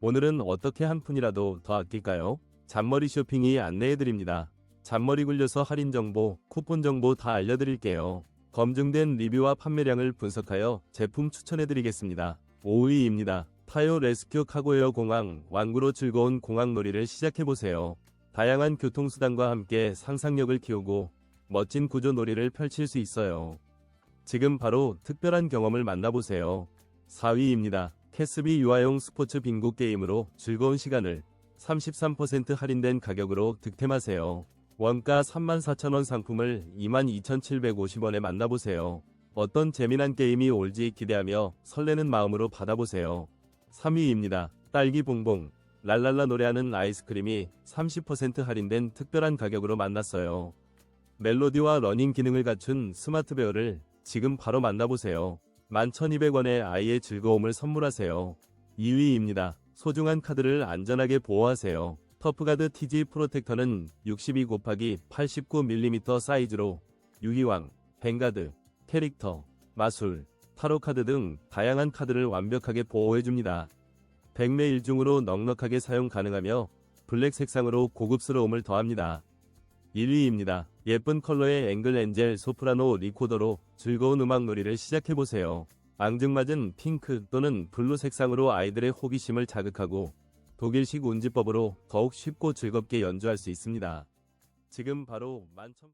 오늘은 어떻게 한 푼이라도 더 아낄까요? 잔머리 쇼핑이 안내해드립니다. 잔머리 굴려서 할인 정보, 쿠폰 정보 다 알려드릴게요. 검증된 리뷰와 판매량을 분석하여 제품 추천해드리겠습니다. 5위입니다. 타요 레스큐 카고에어 공항, 완구로 즐거운 공항 놀이를 시작해보세요. 다양한 교통수단과 함께 상상력을 키우고 멋진 구조 놀이를 펼칠 수 있어요. 지금 바로 특별한 경험을 만나보세요. 4위입니다. 캐스비 유아용 스포츠 빙고 게임으로 즐거운 시간을 33% 할인된 가격으로 득템하세요. 원가 34,000원 상품을 22,750원에 만나보세요. 어떤 재미난 게임이 올지 기대하며 설레는 마음으로 받아보세요. 3위입니다. 딸기 봉봉. 랄랄라 노래하는 아이스크림이 30% 할인된 특별한 가격으로 만났어요. 멜로디와 러닝 기능을 갖춘 스마트 베어를 지금 바로 만나보세요. 11,200원에 아이의 즐거움을 선물하세요. 2위입니다. 소중한 카드를 안전하게 보호하세요. 터프가드 TG 프로텍터는 62 곱하기 89mm 사이즈로 유희왕, 뱅가드, 캐릭터, 마술, 타로 카드 등 다양한 카드를 완벽하게 보호해줍니다. 백매 1중으로 넉넉하게 사용 가능하며 블랙 색상으로 고급스러움을 더합니다. 1위입니다. 예쁜 컬러의 앵글 엔젤 소프라노 리코더로 즐거운 음악놀이를 시작해보세요. 앙증맞은 핑크 또는 블루 색상으로 아이들의 호기심을 자극하고 독일식 운지법으로 더욱 쉽고 즐겁게 연주할 수 있습니다. 지금 바로 만천...